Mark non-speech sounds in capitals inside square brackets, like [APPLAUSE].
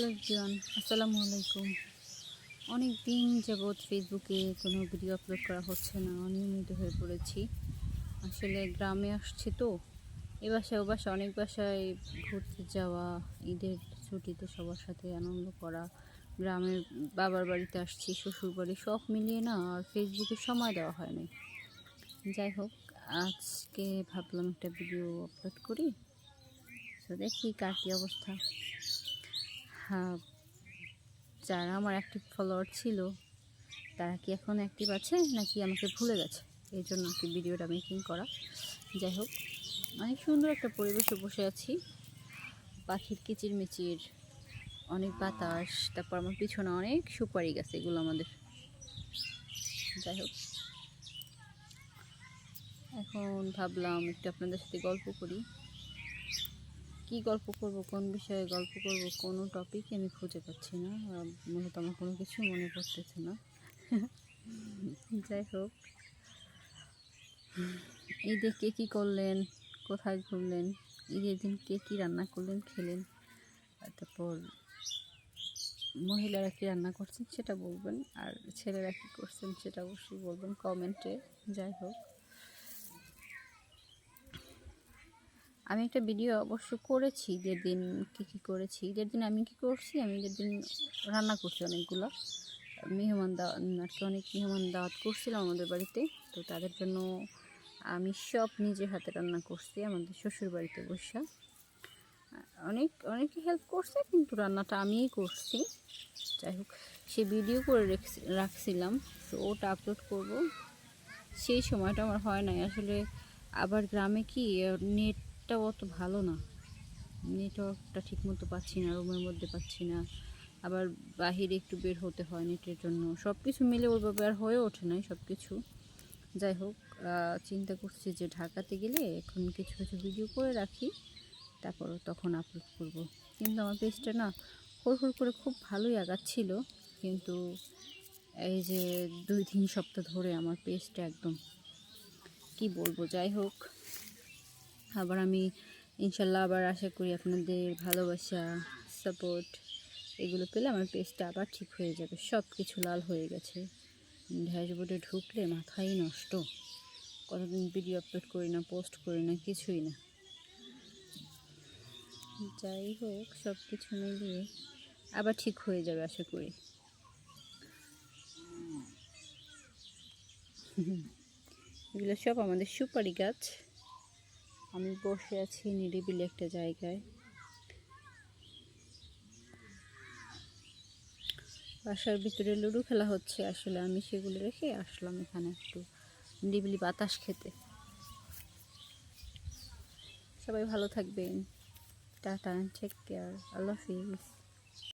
Hello জিয়ান আসসালামু আলাইকুম। অনেক দিন যাবৎ ফেসবুকে কোনো ভিডিও আপলোড করা হচ্ছে না, অনিয়মিত হয়ে পড়েছি। আসলে গ্রামে আসছি তো, এ বাসায় ও বাসায়, অনেক বাসায় ঘুরতে যাওয়া, ঈদের ছুটিতে সবার সাথে আনন্দ করা, গ্রামের বাবার বাড়িতে আসছি, শ্বশুর বাড়ি, সব মিলিয়ে না আর ফেসবুকে সময় দেওয়া হয়নি যাই হোক, আজকে ভাবলাম একটা ভিডিও আপলোড করি। তো দেখি কার কী অবস্থা। যারা আমার অ্যাক্টিভ ফলোয়ার ছিল, তারা কি এখন অ্যাক্টিভ আছে নাকি আমাকে ভুলে গেছে? এই জন্য কি ভিডিওটা মেকিং করা। যাই হোক, অনেক সুন্দর একটা পরিবেশে বসে আছি। পাখির কিচিরমিচির, অনেক বাতাস, তারপর আমার পিছনে অনেক সুপারি গাছ, এগুলো আমাদের। যাই হোক, এখন ভাবলাম একটু আপনাদের সাথে গল্প করি। কি গল্প করব, কোন বিষয়ে গল্প করব, কোনো টপিক আমি খুঁজে পাচ্ছি না মূলত আমার কোনো কিছু মনে পড়তেছে না। [LAUGHS] যাই হোক। ঈদে কে কী করলেন, কোথায় ঘুরলেন, ঈদের দিন কে কী রান্না করলেন, খেলেন তারপর মহিলারা কী রান্না করছেন সেটা বলবেন, আর ছেলেরা কী করছেন সেটা অবশ্যই বলবেন কমেন্টে। যাই হোক। আমি একটা ভিডিও অবশ্য করেছি ঈদের দিন কী কী করেছি। ঈদের দিন আমি কী করছি, আমি ঈদের দিন রান্না করছি অনেকগুলো। মেহমান দাওয়াত আর কি অনেক মেহমান দাওয়াত করছিলাম আমাদের বাড়িতে। তো তাদের জন্য আমি সব নিজের হাতে রান্না করছি আমাদের শ্বশুর বাড়িতে বসে। অনেক, অনেকে হেল্প করছে, কিন্তু রান্নাটা আমিই করছি। যাই হোক, সে ভিডিও করে রেখে রাখছিলাম। তো ওটা আপলোড করব। সেই সময়টা আমার হয় নাই। আসলে আবার গ্রামে কি নেটটাও অত ভালো না। নেটওয়ার্কটা ঠিক মতো পাচ্ছি না, রুমের মধ্যে পাচ্ছি না। আবার বাহিরে একটু বের হতে হয় নেটের জন্য। সব কিছু মিলে ওইভাবে আর হয়ে ওঠে নাই সব কিছু যাই হোক চিন্তা করছি যে ঢাকাতে গেলে এখন কিছু কিছু ভিডিও করে রাখি, তারপর তখন আপলোড করব। কিন্তু আমার পেজটা না হুড় হুড় করে খুব ভালোই আগাচ্ছিল। কিন্তু এই যে দুই, তিন সপ্তাহ ধরে আমার পেজটা একদম, কি বলব? যাই হোক আবার আমি ইনশাল্লাহ আবার আশা করি আপনাদের ভালোবাসা সাপোর্ট এগুলো পেলে আমার পেজটা আবার ঠিক হয়ে যাবে। সব কিছু লাল হয়ে গেছে। ড্যাশবোর্ডে ঢুকলে মাথাই নষ্ট। কতদিন ভিডিও আপলোড করি না পোস্ট করি না, কিছুই না। যাই হোক সব কিছু মিলিয়ে আবার ঠিক হয়ে যাবে আশা করি। এগুলো সব আমাদের সুপারি গাছ। আমি বসে আছি নিরিবিলি একটা জায়গায়। বাসার ভিতরে লুডু খেলা হচ্ছে আসলে। আমি সেগুলো রেখে আসলাম এখানে একটু নিরিবিলি বাতাস খেতে। সবাই ভালো থাকবেন। টাটা টেক কেয়ার আল্লাহ হাফিজ।